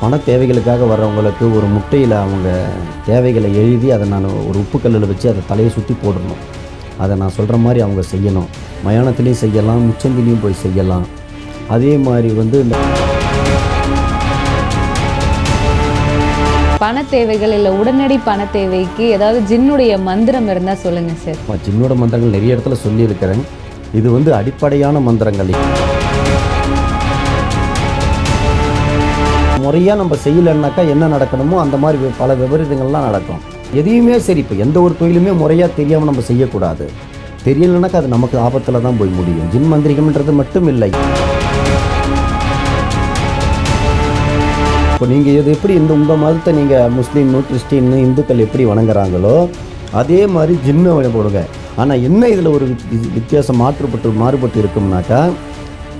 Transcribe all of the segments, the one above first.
பண தேவைகளுக்காக வர்றவங்களுக்கு ஒரு முட்டையில் அவங்க தேவைகளை எழுதி அதை நான் ஒரு உப்புக்கல்லில் வச்சு அதை தலையை சுற்றி போடணும். அதை நான் சொல்கிற மாதிரி அவங்க செய்யணும். மயானத்துலேயும் செய்யலாம் முச்சந்திலையும் போய் செய்யலாம். அதே மாதிரி வந்து இந்த பண தேவைகள் இல்லை உடனடி பண தேவைக்கு ஏதாவது ஜின்னுடைய மந்திரம் இருந்தால் சொல்லுங்க சார். ஜின்னோட மந்திரங்கள் நிறைய இடத்துல சொல்லியிருக்கிறேன். இது வந்து அடிப்படையான மந்திரங்கள். முறையாக நம்ம செய்யலைன்னாக்கா என்ன நடக்கணுமோ அந்த மாதிரி பல விபரீதங்கள்லாம் நடக்கும். எதையுமே சரி இப்போ எந்த ஒரு தொழிலுமே முறையாக தெரியாமல் நம்ம செய்யக்கூடாது. தெரியலைனாக்கா அது நமக்கு ஆபத்தில் தான் போய் முடியும். ஜின் மந்திரிகம்ன்றது மட்டும் இல்லை. இப்போ நீங்கள் இது எப்படி இந்த உங்கள் மதத்தை நீங்கள் முஸ்லீமு கிறிஸ்டின்னு இந்துக்கள் எப்படி வணங்குறாங்களோ அதே மாதிரி ஜின்னு வழிபடுங்க. ஆனால் என்ன இதில் ஒரு வித்தியாசம் மாற்றுப்பட்டு மாறுபட்டு இருக்கும்னாக்கா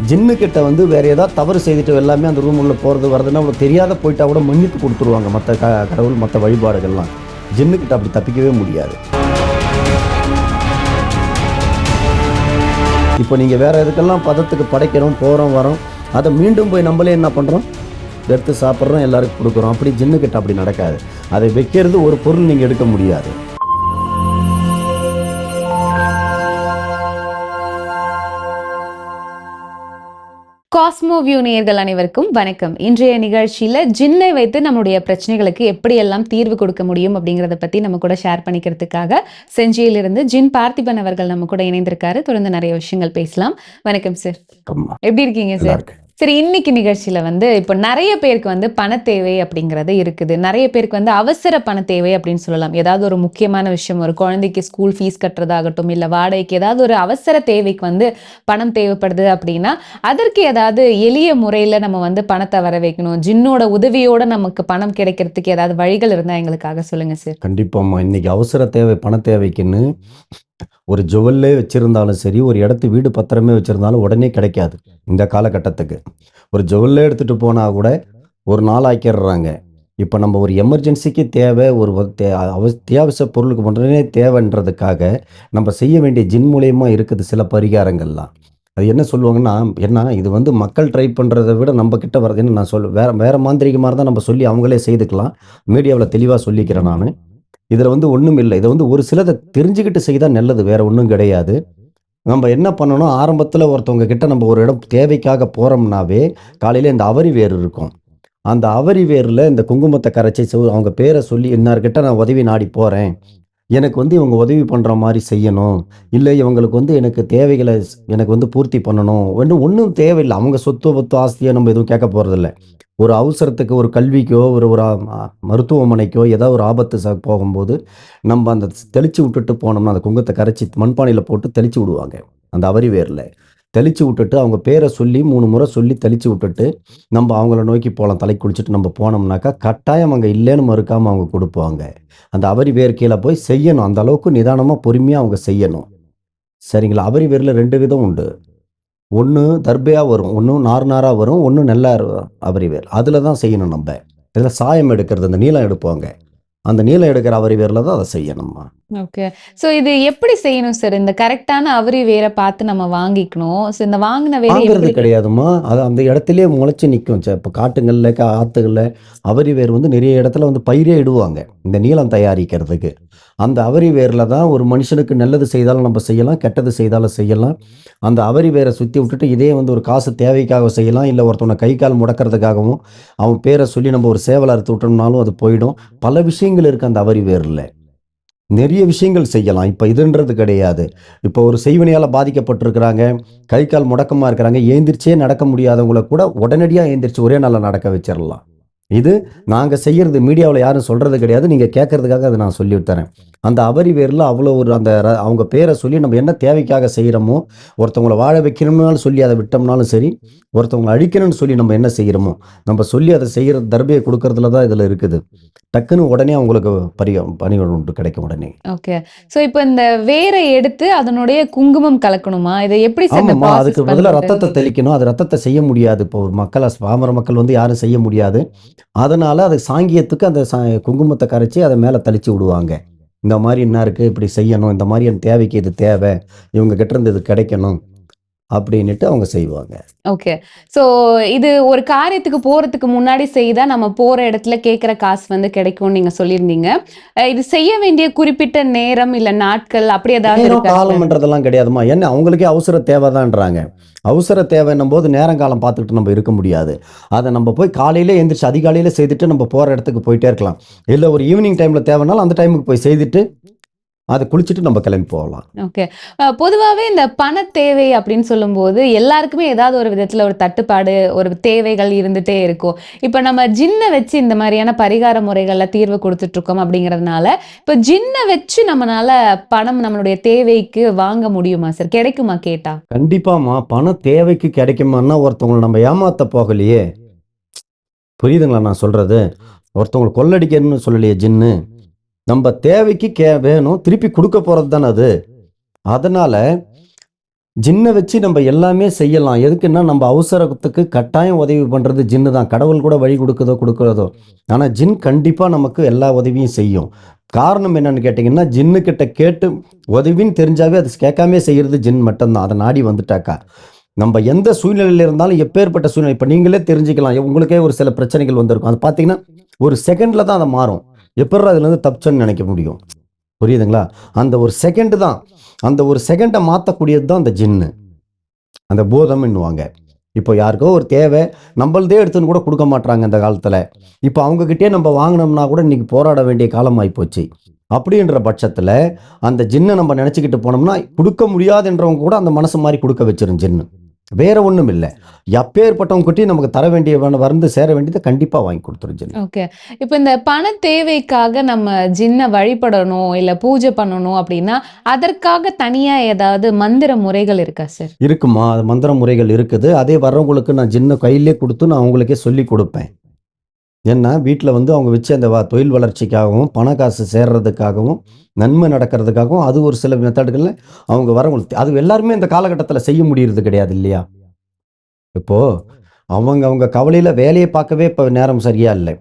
ஜின்னு கிட்ட வந்து வேறு ஏதாவது தவறு செய்துட்டு எல்லாமே அந்த ரூம் உள்ளே போகிறது வரதுன்னா உங்களுக்கு தெரியாத போயிட்டா கூட மன்னிப்பு கொடுத்துருவாங்க மற்ற க கடவுள் மற்ற வழிபாடுகள்லாம். ஜின்னு கிட்ட அப்படி தப்பிக்கவே முடியாது. இப்போ நீங்கள் வேறு எதுக்கெல்லாம் பதத்துக்கு படைக்கிறோம் போகிறோம் வரோம் அதை மீண்டும் போய் நம்மளே என்ன பண்ணுறோம் எடுத்து சாப்பிட்றோம் எல்லாருக்கும் கொடுக்குறோம். அப்படி ஜின்னுக்கிட்ட அப்படி நடக்காது. அதை வைக்கிறது ஒரு பொருள் நீங்கள் எடுக்க முடியாது. காஸ்மோ வியூ நேயர்கள் அனைவருக்கும் வணக்கம். இன்றைய நிகழ்ச்சியில ஜின்னை வைத்து நம்முடைய பிரச்சனைகளுக்கு எப்படியெல்லாம் தீர்வு கொடுக்க முடியும் அப்படிங்கறத பத்தி நம்ம கூட ஷேர் பண்ணிக்கிறதுக்காக செஞ்சியிலிருந்து ஜின் பார்த்திபன் அவர்கள் நம்ம கூட இணைந்திருக்காரு. தொடர்ந்து நிறைய விஷயங்கள் பேசலாம். வணக்கம் சார் எப்படி இருக்கீங்க சார் சரி இன்னைக்கு நிகழ்ச்சியில் வந்து இப்போ நிறைய பேருக்கு வந்து பண தேவை அப்படிங்கிறது இருக்குது. நிறைய பேருக்கு வந்து அவசர பண தேவை அப்படின்னு சொல்லலாம். ஏதாவது ஒரு முக்கியமான விஷயம் ஒரு குழந்தைக்கு ஸ்கூல் ஃபீஸ் கட்டுறதாகட்டும் இல்லை வாடகைக்கு ஏதாவது ஒரு அவசர தேவைக்கு வந்து பணம் தேவைப்படுது அப்படின்னா அதற்கு ஏதாவது எளிய முறையில் நம்ம வந்து பணத்தை வர வைக்கணும். ஜின்னோட உதவியோட நமக்கு பணம் கிடைக்கிறதுக்கு ஏதாவது வழிகள் இருந்தால் எங்களுக்காக சொல்லுங்கள் சார் கண்டிப்பாம்மா. இன்னைக்கு அவசர தேவை பண தேவைக்குன்னு ஒரு ஜுவல்லே வச்சுருந்தாலும் சரி ஒரு இடத்து வீடு பத்திரமே வச்சுருந்தாலும் உடனே கிடைக்காது இந்த காலகட்டத்துக்கு. ஒரு ஜுவல்லே எடுத்துகிட்டு போனால் கூட ஒரு நாள் ஆக்கிடுறாங்க. இப்போ நம்ம ஒரு எமர்ஜென்சிக்கு தேவை ஒரு தே- அத்தியாவசிய பொருளுக்கு உடனே தேவைன்றதுக்காக நம்ம செய்ய வேண்டிய ஜின் மூலயமா இருக்குது சில பரிகாரங்கள்லாம். அது என்ன சொல்லுவாங்கன்னா என்ன இது வந்து மக்கள் ட்ரை பண்ணுறதை விட நம்ம கிட்ட வர்றதுன்னு நான் சொல் வேறு வேறு மாந்திரிகமாக இருந்தால் நம்ம சொல்லி அவங்களே செய்துக்கலாம். மீடியாவில் தெளிவாக சொல்லிக்கிறேன் நான். இதில் வந்து ஒன்றும் இல்லை. இதை வந்து ஒரு சிலதை தெரிஞ்சுக்கிட்டு செய்தால் நல்லது வேற ஒன்றும் கிடையாது. நம்ம என்ன பண்ணணும்? ஆரம்பத்தில் ஒருத்தவங்க கிட்ட நம்ம ஒரு இடம் தேவைக்காக போகிறோம்னாவே காலையில் இந்த அவரி வேர் இருக்கும். அந்த அவரி வேரில் இந்த குங்குமத்தை கரைச்சி சொ அவங்க பேரை சொல்லி இன்னார்கிட்ட நான் உதவி நாடி போகிறேன் எனக்கு வந்து இவங்க உதவி பண்ணுற மாதிரி செய்யணும். இல்லை இவங்களுக்கு வந்து எனக்கு தேவைகளை எனக்கு வந்து பூர்த்தி பண்ணணும். ஒன்றும் ஒன்றும் தேவையில்லை. அவங்க சொத்து பத்து ஆஸ்தியை நம்ம எதுவும் கேட்க போகிறதில்ல ஒரு அவசரத்துக்கு ஒரு கல்விக்கோ ஒரு ஒரு மருத்துவமனைக்கோ ஏதோ ஒரு ஆபத்து போகும்போது நம்ம அந்த தெளித்து விட்டுட்டு போனோம்னா அந்த குங்கத்தை கரைச்சி மண்பானையில் போட்டு தெளித்து விடுவாங்க. அந்த அவரி வேரில். தெளித்து விட்டுட்டு அவங்க பேரை சொல்லி மூணு முறை சொல்லி தெளித்து விட்டுட்டு நம்ம அவங்கள நோக்கி போகலாம் தலை குளிச்சுட்டு நம்ம போனோம்னாக்கா கட்டாயம் அங்கே இல்லைன்னு மறுக்காமல் அவங்க கொடுப்பாங்க. அந்த அவரி வேர் கீழே போய் செய்யணும். அந்த அளவுக்கு நிதானமாக பொறுமையாக அவங்க செய்யணும். சரிங்களா? அவரி வேரில் ரெண்டு விதம் உண்டு. ஒன்று தர்பையாக வரும் ஒன்று நார் நாராக வரும் ஒன்று நல்லா அவரி வேர் அதில் தான் செய்யணும் நம்ம. இதில் சாயம் எடுக்கிறது அந்த நீளம் எடுப்பாங்க. அந்த நீளம் எடுக்கிற அவரி வேரில் தான் அதை செய்யணும்மா ஓகே ஸோ இது எப்படி செய்யணும் சார் இந்த கரெக்டான அவரி வேரை பார்த்து நம்ம வாங்கிக்கணும். ஸோ இந்த வாங்கின வேரை வாங்குறது எப்படி கிடையாதும்மா. அது அந்த இடத்துலயே முளைச்சி நிற்கும் இப்போ காட்டுங்களில் ஆற்றுகளில் அவரி வேர் வந்து நிறைய இடத்துல வந்து பயிரே இடுவாங்க இந்த நீளம் தயாரிக்கிறதுக்கு. அந்த அவரி வேரில் தான் ஒரு மனுஷனுக்கு நல்லது செய்தாலும் நம்ம செய்யலாம் கெட்டது செய்தாலும் செய்யலாம். அந்த அவரி வேரை சுற்றி விட்டுட்டு இதே வந்து ஒரு காசு தேவைக்காக செய்யலாம் இல்லை ஒருத்தவனை கை கால் முடக்கிறதுக்காகவும் அவன் பேரை சொல்லி நம்ம ஒரு சேவலை அறுத்து விட்டோம்னாலும் அது போயிடும். பல விஷயங்கள் இருக்குது அந்த அவரி வேரில். நிறைய விஷயங்கள் செய்யலாம். இப்போ இதுன்றது கிடையாது. இப்போ ஒரு செய்வினையால் பாதிக்கப்பட்டிருக்கிறாங்க. கை கால் முடக்கமாக இருக்கிறாங்க. ஏந்திரிச்சே நடக்க முடியாதவங்கள கூட உடனடியாக ஏந்திரிச்சு ஒரே நாளில் நடக்க வச்சிடலாம் இது நாங்கள் செய்கிறது மீடியாவில் யாரும் சொல்கிறது கிடையாது. நீங்கள் கேட்கறதுக்காக அதை நான் சொல்லி தரேன். அந்த அவரி வேரில் அவ்வளோ ஒரு அந்த அவங்க பேரை சொல்லி நம்ம என்ன தேவைக்காக செய்கிறோமோ ஒருத்தவங்களை வாழ வைக்கணும்னாலும் சொல்லி அதை விட்டோம்னாலும் சரி ஒருத்தவங்களை அழிக்கணும்னு சொல்லி நம்ம என்ன செய்கிறோமோ நம்ம சொல்லி அதை செய்கிற தர்பையை கொடுக்கறதுல தான் இதில் இருக்குது. டக்குன்னு உடனே அவங்களுக்கு பரி பணிகள் உண்டு கிடைக்கும் உடனே. ஓகே. ஸோ இப்போ இந்த வேரை எடுத்து அதனுடைய குங்குமம் கலக்கணுமா? இதை எப்படி ஆமாம்மா அதுக்கு பதிலாக? ரத்தத்தை தெளிக்கணும். அது ரத்தத்தை செய்ய முடியாது. இப்போ ஒரு மக்களை பாமர மக்கள் வந்து யாரும் செய்ய முடியாது. அதனால அது சாங்கியத்துக்கு அந்த குங்குமத்தை கரைச்சி அதை மேலே தெளிச்சு விடுவாங்க. இந்த மாதிரி என்ன இருக்குது இப்படி செய்யணும். இந்த மாதிரி என் தேவைக்கு இது தேவை. இவங்க கிட்ட இருந்து இது கிடைக்கணும். அப்படின்னுட்டு அவங்க செய்வாங்க. ஓகே ஸோ இது ஒரு காரியத்துக்கு போறதுக்கு முன்னாடி செய்தா நம்ம போற இடத்துல கேட்குற காசு வந்து கிடைக்கும்னு நீங்க சொல்லியிருந்தீங்க. இது செய்ய வேண்டிய குறிப்பிட்ட நேரம் இல்ல நாட்கள் அப்படி ஏதாவது? காலம்ன்றதெல்லாம் கிடையாதுமா என்ன? அவங்களுக்கே அவசர தேவைதான்றாங்க. அவசர தேவைன்னும் போது நேரம் காலம் பார்த்துக்கிட்டு நம்ம இருக்க முடியாது. அதை நம்ம போய் காலையில எந்திரிச்சு அதிகாலையில செய்துட்டு நம்ம போற இடத்துக்கு போயிட்டே இருக்கலாம். இல்லை ஒரு ஈவினிங் டைம்ல தேவைனாலும் அந்த டைமுக்கு போய் செய்துட்டு அதை குளிச்சுட்டு நம்ம கிளம்பி போகலாம். ஓகே அஹ் பொதுவாவே இந்த பண தேவை அப்படின்னு சொல்லும்போது எல்லாருக்குமே ஏதாவது ஒரு விதத்துல ஒரு தட்டுப்பாடு ஒரு தேவைகள் இருந்துட்டே இருக்கும். இப்போ நம்ம ஜின்னை வச்சு இந்த மாதிரியான பரிகார முறைகள்ல தீர்வு கொடுத்துட்டு இருக்கோம் அப்படிங்கறதுனால இப்போ ஜின்னை வச்சு நம்மனால பணம் நம்மளுடைய தேவைக்கு வாங்க முடியுமா சார்? கிடைக்குமா கேட்டா? கண்டிப்பாம்மா. பணம் தேவைக்கு கிடைக்குமான்னா ஒருத்தவங்களை நம்ம ஏமாத்த போகலையே. புரியுதுங்களா நான் சொல்றது? ஒருத்தவங்களை கொள்ளடிக்கணும்னு சொல்லலையே ஜின்னு. நம்ம தேவைக்கு கே வேணும் திருப்பி கொடுக்க போகிறது தானே அது. அதனால் ஜின்னை வச்சு நம்ம எல்லாமே செய்யலாம். எதுக்குன்னா நம்ம அவசரத்துக்கு கட்டாயம் உதவி பண்ணுறது ஜின்னு தான். கடவுள் கூட வழி கொடுக்குதோ கொடுக்குறதோ ஆனால் ஜின் கண்டிப்பாக நமக்கு எல்லா உதவியும் செய்யும். காரணம் என்னன்னு கேட்டிங்கன்னா ஜின்னுக்கிட்ட கேட்டு உதவின்னு தெரிஞ்சாவே அது கேட்காமே செய்கிறது ஜின் மட்டும்தான். அதை நாடி வந்துட்டாக்கா. நம்ம எந்த சூழ்நிலையில் இருந்தாலும் எப்பேற்பட்ட சூழ்நிலை இப்போ நீங்களே தெரிஞ்சுக்கலாம். உங்களுக்கே ஒரு சில பிரச்சனைகள் வந்திருக்கும். அது பார்த்தீங்கன்னா ஒரு செகண்டில் தான் அதை மாறும். எப்படா அதுலேருந்து தப்பிச்சோன்னு நினைக்க முடியும்? புரியுதுங்களா? அந்த ஒரு செகண்டு தான். அந்த ஒரு செகண்டை மாற்றக்கூடியது தான் அந்த ஜின்னு. அந்த பூதம்னுவாங்க இப்போ யாருக்கோ ஒரு தேவை நம்மள்தே எடுத்துன்னு கூட கொடுக்க மாட்டாங்க அந்த காலத்தில். இப்போ அவங்கக்கிட்டே நம்ம வாங்கினோம்னா கூட இன்றைக்கி போராட வேண்டிய காலம் ஆகிப்போச்சு அப்படின்ற பட்சத்தில் அந்த ஜின்னை நம்ம நினச்சிக்கிட்டு போனோம்னா கொடுக்க முடியாதுன்றவங்க கூட அந்த மனசு மாதிரி கொடுக்க வச்சிரும் ஜின்னு. வேற ஒன்றும் இல்லை. எப்பேற்பட்டவங்க கிட்டயும் நமக்கு தர வேண்டிய வந்து சேர வேண்டியதை கண்டிப்பாக வாங்கி கொடுத்துரும் ஜின்னு ஓகே. இப்போ இந்த பண தேவைக்காக நம்ம ஜின்னை வழிபடணும் இல்ல பூஜை பண்ணணும் அப்படின்னா அதற்காக தனியா ஏதாவது மந்திர முறைகள் இருக்கா சார்? இருக்குமா? மந்திர முறைகள் இருக்குது. அதே வர்றவங்களுக்கு நான் சின்ன கையிலே கொடுத்து நான் அவங்களுக்கே சொல்லி கொடுப்பேன். ஏன்னா வீட்டில் வந்து அவங்க வச்சு அந்த வ- தொழில் வளர்ச்சிக்காகவும் பண காசு சேர்றதுக்காகவும் நன்மை நடக்கிறதுக்காகவும் அது ஒரு சில மெத்தடுகளில் அவங்க வரவங்களுக்கு அது எல்லாருமே இந்த காலகட்டத்தில் செய்ய முடியறது கிடையாது இல்லையா? இப்போது அவங்க அவங்க கவலையில் வேலையை பார்க்கவே இப்போ நேரம் சரியாக இல்லை.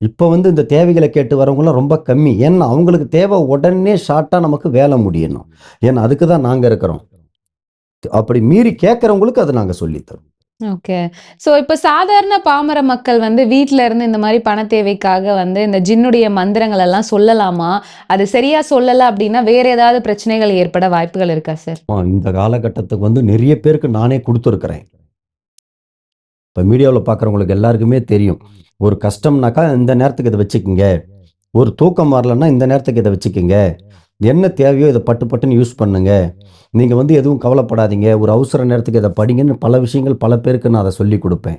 இப்போ வந்து இந்த தேவைகளை கேட்டு வரவங்களாம் ரொம்ப கம்மி. ஏன்னா அவங்களுக்கு தேவை உடனே ஷார்ட்டாக நமக்கு வேலை முடியணும். ஏன்னா அதுக்கு தான் நாங்கள் இருக்கிறோம். அப்படி மீறி கேட்குறவங்களுக்கு அதை நாங்கள் சொல்லித்தரோம். ஓகே ஸோ இப்போ சாதாரண பாமர மக்கள் வந்து வீட்டில இருந்து இந்த மாதிரி பண தேவைக்காக வந்து இந்த ஜின்னுடைய மந்திரங்கள் எல்லாம் சொல்லலாமா? அது சரியா சொல்லலை அப்படின்னா வேற ஏதாவது பிரச்சனைகள் ஏற்பட வாய்ப்புகள் இருக்கா சார் இந்த காலகட்டத்துக்கு வந்து நிறைய பேருக்கு நானே கொடுத்துருக்குறேன். இப்போ மீடியாவில் பார்க்குறவங்களுக்கு எல்லாருக்குமே தெரியும். ஒரு கஷ்டம்னாக்கா இந்த நேரத்துக்கு இதை வச்சுக்கோங்க. ஒரு தூக்கம் வரலன்னா இந்த நேரத்துக்கு இதை வச்சுக்கோங்க. என்ன தேவையோ இதை பட்டு பட்டுன்னு யூஸ் பண்ணுங்க. நீங்கள் வந்து எதுவும் கவலைப்படாதீங்க. ஒரு அவசர நேரத்துக்கு இதை படிங்கன்னு பல விஷயங்கள் பல பேருக்கு நான் அதை சொல்லி கொடுப்பேன்.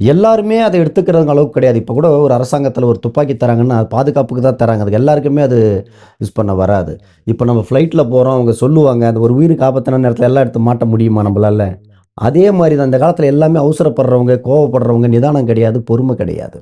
எல்லாருமே அதை எடுத்துக்கிறதுங்க அளவுக்கு கிடையாது. இப்போ கூட ஒரு அரசாங்கத்தில் ஒரு துப்பாக்கி தராங்கன்னா அது பாதுகாப்புக்கு தான் தராங்க. அது எல்லாருக்குமே அது யூஸ் பண்ண வராது. இப்போ நம்ம ஃப்ளைட்டில் போகிறோம் அவங்க சொல்லுவாங்க அந்த ஒரு உயிருக்கு ஆபத்தான நேரத்தில் எல்லாம் எடுத்து மாட்ட முடியுமா நம்மளால? அதே மாதிரி தான். இந்த காலத்தில் எல்லாமே அவசரப்படுறவங்க கோவப்படுறவங்க நிதானம் கிடையாது பொறுமை கிடையாது.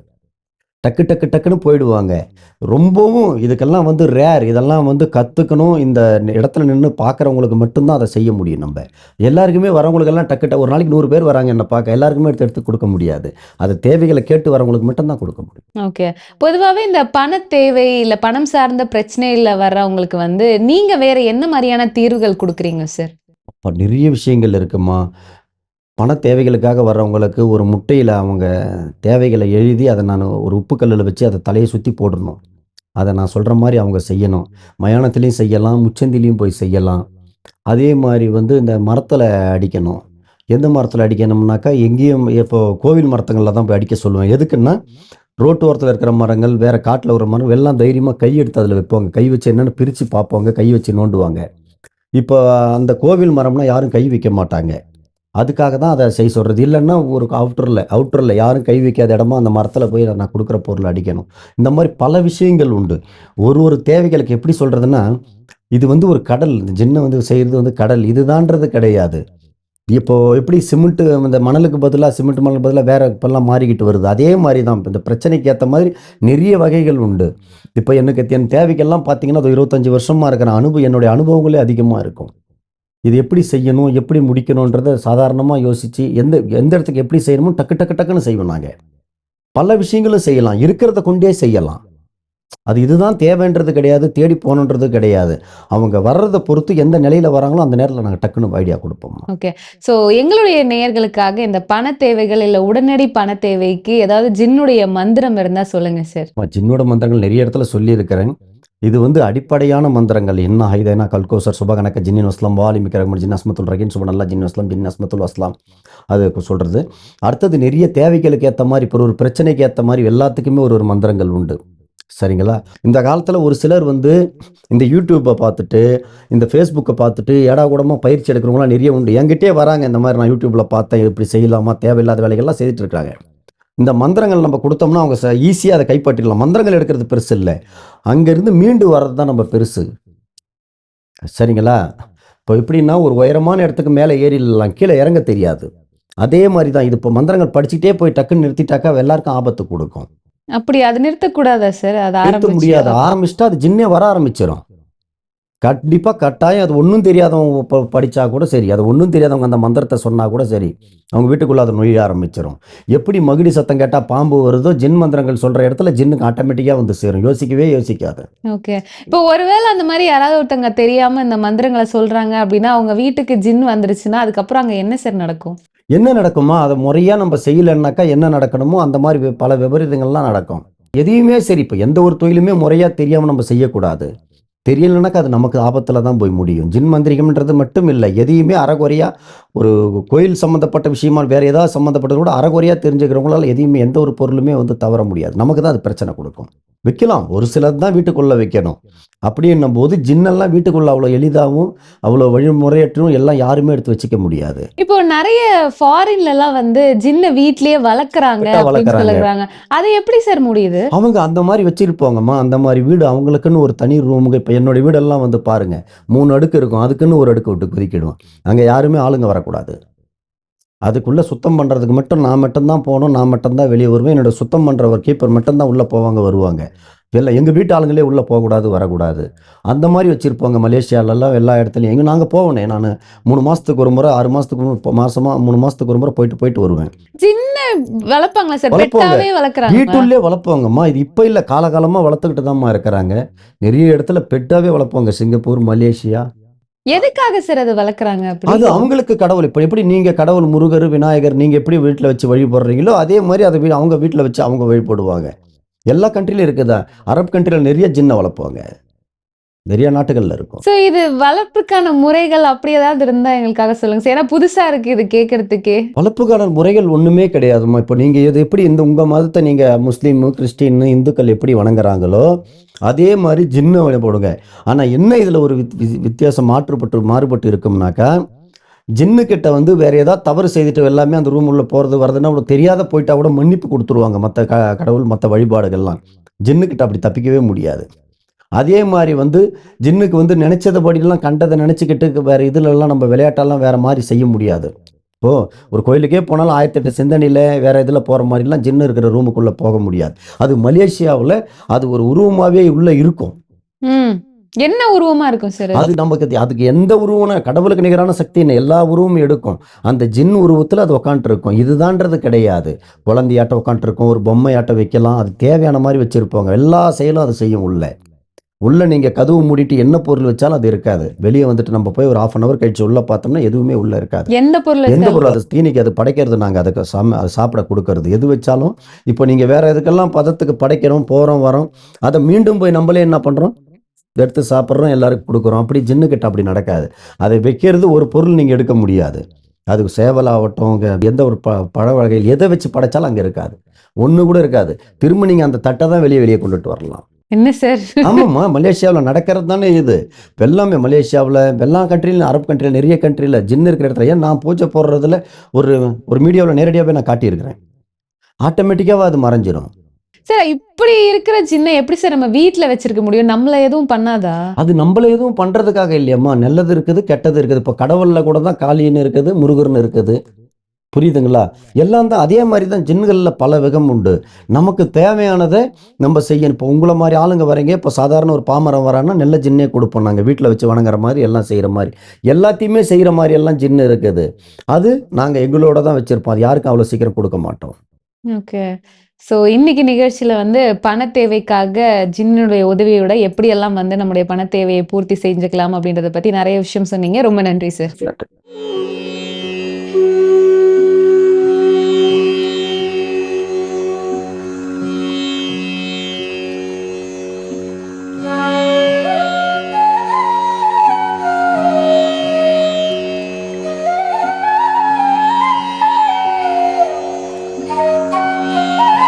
டக்கு டக்கு டக்குன்னு போயிடுவாங்க. ரொம்பவும் இதுக்கெல்லாம் வந்து ரேர் இதெல்லாம் வந்து கற்றுக்கணும் இந்த இடத்துல நின்று பார்க்குறவங்களுக்கு மட்டும்தான் அதை செய்ய முடியும் நம்ம. எல்லாருக்குமே வரவங்களுக்கெல்லாம் டக்கு டக்கு ஒரு நாளைக்கு நூறு பேர் வராங்க என்ன பார்க்க. எல்லாருக்குமே எடுத்து எடுத்து கொடுக்க முடியாது. அது தேவைகளை கேட்டு வரவங்களுக்கு மட்டும்தான் கொடுக்க முடியும். ஓகே. பொதுவாகவே இந்த பண தேவை இல்லை பணம் சார்ந்த பிரச்சனையில் வர்றவங்களுக்கு வந்து நீங்க வேற என்ன மாதிரியான தீர்வுகள் கொடுக்குறீங்க சார்? அப்போ நிறைய விஷயங்கள் இருக்குமா. பண தேவைகளுக்காக வர்றவங்களுக்கு ஒரு முட்டையில் அவங்க தேவைகளை எழுதி அதை நான் ஒரு உப்புக்கல்லில் வச்சு அதை தலையை சுற்றி போடணும் அதை நான் சொல்கிற மாதிரி அவங்க செய்யணும். மயானத்துலேயும் செய்யலாம் முச்சந்திலையும் போய் செய்யலாம். அதே மாதிரி வந்து இந்த மரத்தில் அடிக்கணும். எந்த மரத்தில் அடிக்கணும்னாக்கா எங்கேயும் இப்போ கோவில் மரத்துங்களில் தான் போய் அடிக்க சொல்லுவேன். எதுக்குன்னா ரோட்டு ஓரத்தில் இருக்கிற மரங்கள் வேறு காட்டில் ஒரு மரம் எல்லாம் தைரியமாக கை எடுத்து அதில் வைப்பாங்க. கை வச்சு என்னென்னு பிரித்து பார்ப்பாங்க கை வச்சு நோண்டுவாங்க. இப்போ அந்த கோவில் மரம்னா யாரும் கை வைக்க மாட்டாங்க. அதுக்காக தான் அதை செய்ய சொல்கிறது இல்லைன்னா ஒரு அவுட்டரில் அவுட்டரில் யாரும் கை வைக்காத இடமா அந்த மரத்தில் போய் நான் கொடுக்குற பொருள் அடிக்கணும். இந்த மாதிரி பல விஷயங்கள் உண்டு. ஒரு ஒரு தேவைகளுக்கு எப்படி சொல்கிறதுன்னா இது வந்து ஒரு கடல் இந்த ஜின்னை வந்து செய்கிறது வந்து கடல். இதுதான்றது கிடையாது. இப்போது எப்படி சிமெண்ட்டு இந்த மணலுக்கு பதிலாக சிமெண்ட் மணலுக்கு பதிலாக வேறு இப்போல்லாம் மாறிக்கிட்டு வருது. அதே மாதிரி தான் இந்த பிரச்சனைக்கு ஏற்ற மாதிரி நிறைய வகைகள் உண்டு. இப்போ எனக்கு என் தேவைக்கெல்லாம் பார்த்தீங்கன்னா அது இருபத்தஞ்சி வருஷமாக இருக்கிற அனுபவம் என்னுடைய அனுபவங்களே அதிகமாக இருக்கும். இது எப்படி செய்யணும் எப்படி முடிக்கணுன்றதை சாதாரணமாக யோசித்து எந்த எந்த இடத்துக்கு எப்படி செய்யணுமோ டக்கு டக்கு டக்குன்னு செய்வோம் நாங்கள் பல விஷயங்களும் செய்யலாம். இருக்கிறத கொண்டே செய்யலாம். அது இதுதான் தேவைன்றது கிடையாது தேடி போகணுன்றது கிடையாது. அவங்க வர்றதை பொறுத்து எந்த நிலையில வராங்களோ அந்த நேரத்தில் நாங்கள் டக்குன்னு ஐடியா கொடுப்போம். ஓகே ஸோ எங்களுடைய நேயர்களுக்காக இந்த பண தேவைகள் இல்லை உடனடி பண தேவைக்கு ஏதாவது ஜின்னுடைய மந்திரம் இருந்தா சொல்லுங்க சார் ஜின்னோட மந்திரங்கள் நிறைய இடத்துல சொல்லியிருக்கிறேன். இது வந்து அடிப்படையான மந்திரங்கள். என்ன ஹைதேனா கல்கோசர் சுபகணக்க ஜின்னின் வஸ்லாம் வாலிமி கிரகமன் ஜின் அஸ்மத்துல் ரகின் சுபனல்லா ஜின் வஸ்லாம் ஜின் அஸ்மத்துல் வஸ்லாம். அது சொல்கிறது அடுத்தது நிறைய தேவைகளுக்கு ஏற்ற மாதிரி இப்போ ஒரு பிரச்சனைக்கு ஏற்ற மாதிரி எல்லாத்துக்குமே ஒரு ஒரு மந்திரங்கள் உண்டு. சரிங்களா? இந்த காலத்தில் ஒரு சிலர் வந்து இந்த யூடியூப்பை பார்த்துட்டு இந்த ஃபேஸ்புக்கை பார்த்துட்டு ஏடா கூடமாக பயிற்சி எடுக்கிறவங்களாம் நிறைய உண்டு. என்கிட்டே வராங்க இந்த மாதிரி நான் யூடியூப்பில் பார்த்தேன் இப்படி செய்யலாமா? தேவையில்லாத வேலைகள்லாம் செய்துட்டு இருக்காங்க இந்த மந்திரங்கள் நம்ம கொடுத்தோம்னா அவங்க ஈஸியாக அதை கைப்பற்றிடலாம். மந்திரங்கள் எடுக்கிறது பெருசு இல்லை. அங்கேருந்து மீண்டு வர்றது தான் நம்ம பெருசு. சரிங்களா? இப்போ எப்படின்னா ஒரு உயரமான இடத்துக்கு மேலே ஏறிடலாம். கீழே இறங்க தெரியாது. அதே மாதிரி தான் இது இப்போ மந்திரங்கள் படிச்சுட்டே போய் டக்குன்னு நிறுத்திட்டாக்கா எல்லாருக்கும் ஆபத்து கொடுக்கும். அப்படி அது நிறுத்தக்கூடாதா சார்? அது நிறுத்த முடியாது. ஆரம்பிச்சிட்டா அது ஜின்னே வர ஆரம்பிச்சிடும் கண்டிப்பாக கட்டாயம். அது ஒன்றும் தெரியாதவங்க படித்தா கூட சரி. அது ஒன்றும் தெரியாதவங்க அந்த மந்திரத்தை சொன்னால் கூட சரி. அவங்க வீட்டுக்குள்ளே அதை நுழைய ஆரம்பிச்சிடும் எப்படி மகிடி சத்தம் கேட்டால் பாம்பு வருதோ ஜின் மந்திரங்கள் சொல்கிற இடத்துல ஜின்னுக்கு ஆட்டோமேட்டிக்காக வந்து சேரும். யோசிக்கவே யோசிக்காது. ஓகே. இப்போ ஒருவேளை அந்த மாதிரி யாராவது ஒருத்தங்க தெரியாம இந்த மந்திரங்களை சொல்றாங்க அப்படின்னா அவங்க வீட்டுக்கு ஜின் வந்துருச்சுன்னா அதுக்கப்புறம் அங்க என்ன சார் நடக்கும்? என்ன நடக்குமோ? அதை முறையாக நம்ம செய்யலைன்னாக்கா என்ன நடக்கணுமோ அந்த மாதிரி பல விபரீதங்கள்லாம் நடக்கும். எதையுமே சரி இப்போ எந்த ஒரு தொழிலுமே முறையாக தெரியாமல் நம்ம செய்யக்கூடாது. தெரியலனாக்கா அது நமக்கு ஆபத்தில் தான் போய் முடியும். ஜின் மந்திரிகம்ன்றது மட்டும் இல்லை. எதையுமே அறகுறையாக ஒரு கோயில் சம்மந்தப்பட்ட விஷயமா வேறு ஏதாவது சம்மந்தப்பட்டது கூட அறகுறையாக தெரிஞ்சுக்கிறவங்களால எதையுமே எந்த ஒரு பொருளுமே வந்து தவற முடியாது. நமக்கு தான் அது பிரச்சனை கொடுக்கும். வைக்கலாம். ஒரு சிலர் தான் வீட்டுக்குள்ளே வைக்கணும். அப்படின்னும் போது ஜின்னெல்லாம் வீட்டுக்குள்ளே அவ்வளோ எளிதாகவும் அவ்வளோ வழிமுறையற்றும் எல்லாம் யாருமே எடுத்து வச்சுக்க முடியாது. இப்போ நிறைய ஃபாரின்ல எல்லாம் வந்து ஜின்ன வீட்லயே வளர்க்குறாங்க வளர்க்கறாங்க. அது எப்படி சார் முடியுது? அவங்க அந்த மாதிரி வச்சிருப்பாங்கம்மா. அந்த மாதிரி வீடு அவங்களுக்குன்னு ஒரு தனி ரூமுக்கு இப்போ என்னோட வீடெல்லாம் வந்து பாருங்க. மூணு அடுக்கு இருக்கும். அதுக்குன்னு ஒரு அடுக்கு விட்டு கொதிக்கிடுவோம். அங்கே யாருமே ஆளுங்க வரக்கூடாது. அதுக்குள்ளே சுத்தம் பண்ணுறதுக்கு மட்டும் நான் மட்டும்தான் போகணும் நான் மட்டும்தான் வெளியே வருவேன். என்னோட சுத்தம் பண்ணுறவர் கீப்பர் மட்டும்தான் உள்ளே போவாங்க வருவாங்க. இல்லை எங்கள் வீட்டு ஆளுங்களே உள்ளே போகக்கூடாது வரக்கூடாது. அந்த மாதிரி வச்சுருப்பாங்க மலேசியாலெல்லாம் எல்லா இடத்துலையும். எங்கே நாங்கள் போவேனே நான் மூணு மாதத்துக்கு ஒரு முறை ஆறு மாதத்துக்கு ஒரு மாதமாக மூணு மாதத்துக்கு ஒரு முறை போயிட்டு போயிட்டு வருவேன். ஜின்ன வளர்ப்பாங்களா சார்? வளர்ப்பாங்க. வீட்டுள்ளே வளர்ப்பாங்கம்மா. இது இப்போ இல்லை காலகாலமாக வளர்த்துக்கிட்டு தான்மா இருக்கிறாங்க. நிறைய இடத்துல பெட்டாவே வளர்ப்பாங்க. சிங்கப்பூர் மலேசியா எதுக்காக சார் அது வளர்க்குறாங்க அது அவங்களுக்கு கடவுள். இப்போ எப்படி நீங்கள் கடவுள் முருகர் விநாயகர் நீங்கள் எப்படி வீட்டில் வச்சு வழிபடுறீங்களோ அதே மாதிரி அதை அவங்க வீட்டில் வச்சு அவங்க வழிபடுவாங்க. எல்லா கண்ட்ரிலையும் இருக்குதா? அரப் கண்ட்ரியில் நிறைய ஜின்னை வளர்ப்பாங்க நிறைய நாட்டுகளில் இருக்கும். சோ இது வளர்ப்புக்கான முறைகள் அப்படி ஏதாவது இருந்தா எங்களுக்காக சொல்லுங்க. ஏன்னா புதுசா இருக்கு இது கேட்கறதுக்கே வளர்ப்புக்கான முறைகள் ஒன்றுமே கிடையாதும்மா இப்போ நீங்கள் இது எப்படி இந்த உங்கள் மதத்தை நீங்கள் முஸ்லீமு கிறிஸ்டின் இந்துக்கள் எப்படி வணங்குறாங்களோ அதே மாதிரி ஜின்னு வழிபடுங்க ஆனால் என்ன இதில் ஒரு வித்தியாசம் மாற்றுப்பட்டு மாறுபட்டு இருக்கும்னாக்கா ஜின்னு கிட்ட வந்து வேற ஏதாவது தவறு செய்துட்டு எல்லாமே அந்த ரூம் உள்ள போகிறது வரதுன்னா அவ்வளோ தெரியாத போயிட்டா கூட மன்னிப்பு கொடுத்துருவாங்க மற்ற கடவுள் மற்ற வழிபாடுகள்லாம். ஜின்னு கிட்ட அப்படி தப்பிக்கவே முடியாது. அதே மாதிரி வந்து ஜின்னுக்கு வந்து நினைச்சதுபடிலாம் கண்டதை நினச்சிக்கிட்டு வேற இதுலலாம் நம்ம விளையாட்டெல்லாம் வேற மாதிரி செய்ய முடியாது. இப்போ ஒரு கோயிலுக்கே போனாலும் ஆயிரத்தி எட்டு சிந்தனையில் வேற இதில் போகிற மாதிரிலாம் ஜின்னு இருக்கிற ரூமுக்குள்ளே போக முடியாது. அது மலேசியாவில் அது ஒரு உருவமாகவே உள்ளே இருக்கும். என்ன உருவமா இருக்கும் சார் அது? நமக்கு அது- அதுக்கு எந்த உருவம்னா கடவுளுக்கு நிகரான சக்தி என்ன? எல்லா உருவமும் எடுக்கும். அந்த ஜின் உருவத்தில் அது உட்காந்துருக்கும் இதுதான்றது கிடையாது. குழந்தையாட்டம் உட்காந்துருக்கும் ஒரு பொம்மையாட்டம் வைக்கலாம். அது தேவையான மாதிரி வச்சுருப்பாங்க. எல்லா செயலும் அது செய்யும் உள்ள. உள்ள நீங்கள் கதவு மூடிட்டு என்ன பொருள் வச்சாலும் அது இருக்காது. வெளியே வந்துட்டு நம்ம போய் ஒரு ஆஃப் அன் அவர் கழிச்சு உள்ள பார்த்தோம்னா எதுவுமே உள்ள இருக்காது. எந்த பொருள் எந்த பொருள்? அது தீனிக்கு அது படைக்கிறது நாங்கள் அதுக்கு சாம அது சாப்பிட கொடுக்கறது. எது வச்சாலும் இப்போ நீங்கள் வேற எதுக்கெல்லாம் பதத்துக்கு படைக்கிறோம் போகிறோம் வரோம் அதை மீண்டும் போய் நம்மளே என்ன பண்ணுறோம் எடுத்து சாப்பிட்றோம் எல்லாருக்கும் கொடுக்குறோம். அப்படி ஜின்னுக்கிட்ட அப்படி நடக்காது. அதை வைக்கிறது ஒரு பொருள் நீங்கள் எடுக்க முடியாது. அது சேவலாகட்டும் எந்த ஒரு ப பழ வகையில் எதை வச்சு படைச்சாலும் அங்கே இருக்காது. ஒன்று கூட இருக்காது. திரும்ப நீங்கள் அந்த தட்டை தான் வெளியே வெளியே கொண்டுட்டு வரலாம். என்ன சார்? ஆமாம்மா மலேசியாவில் நடக்கிறது தானே இது. இப்ப எல்லாமே மலேசியாவில் எல்லா கண்ட்ரிலையும் அரப் கண்ட்ரியில் நிறைய கண்ட்ரியில் ஜின்னு இருக்கிற இடத்துல. ஏன் நான் பூஜை போடுறதுல ஒரு ஒரு மீடியாவில் நேரடியாகவே நான் காட்டியிருக்கிறேன். ஆட்டோமேட்டிக்காக அது மறைஞ்சிரும். சார் இப்படி இருக்கிற சின்ன எப்படி சார் நம்ம வீட்ல வச்சிருக்க முடியும்? நம்மள எதுவும் பண்ணாதா? அது நம்மள எதுவும் பண்ணுறதுக்காக இல்லையம்மா. நல்லது இருக்குது கெட்டது இருக்குது. இப்போ கடவுளில் கூட தான் காளின்னு இருக்குது முருகர்னு இருக்குது. புரியுதுங்களா? எல்லாம் தான் அதே மாதிரி தான் ஜின்களில் பல விகம் உண்டு. நமக்கு தேவையானதை நம்ம செய்யணும் இப்போ உங்களை மாதிரி ஆளுங்க வரீங்க இப்போ சாதாரண ஒரு பாமரம் வரான்னா நல்ல ஜின்னே கொடுப்போம் நாங்கள் வீட்டில் வச்சு வணங்குற மாதிரி எல்லாம் செய்கிற மாதிரி. எல்லாத்தையுமே செய்கிற மாதிரி எல்லாம் ஜின்னு இருக்குது. அது நாங்கள் எங்களோட தான் வச்சுருப்போம். அது யாருக்கும் அவ்வளோ சீக்கிரம் கொடுக்க மாட்டோம். ஓகே. ஸோ இன்னைக்கு நிகழ்ச்சியில வந்து பணத் தேவைக்காக ஜின்னுடைய உதவியோட எப்படியெல்லாம் வந்து நம்முடைய பணத் தேவையை பூர்த்தி செஞ்சுக்கலாம் அப்படின்றத பத்தி நெறைய விஷயம் சொன்னீங்க. ரொம்ப நன்றி சார்.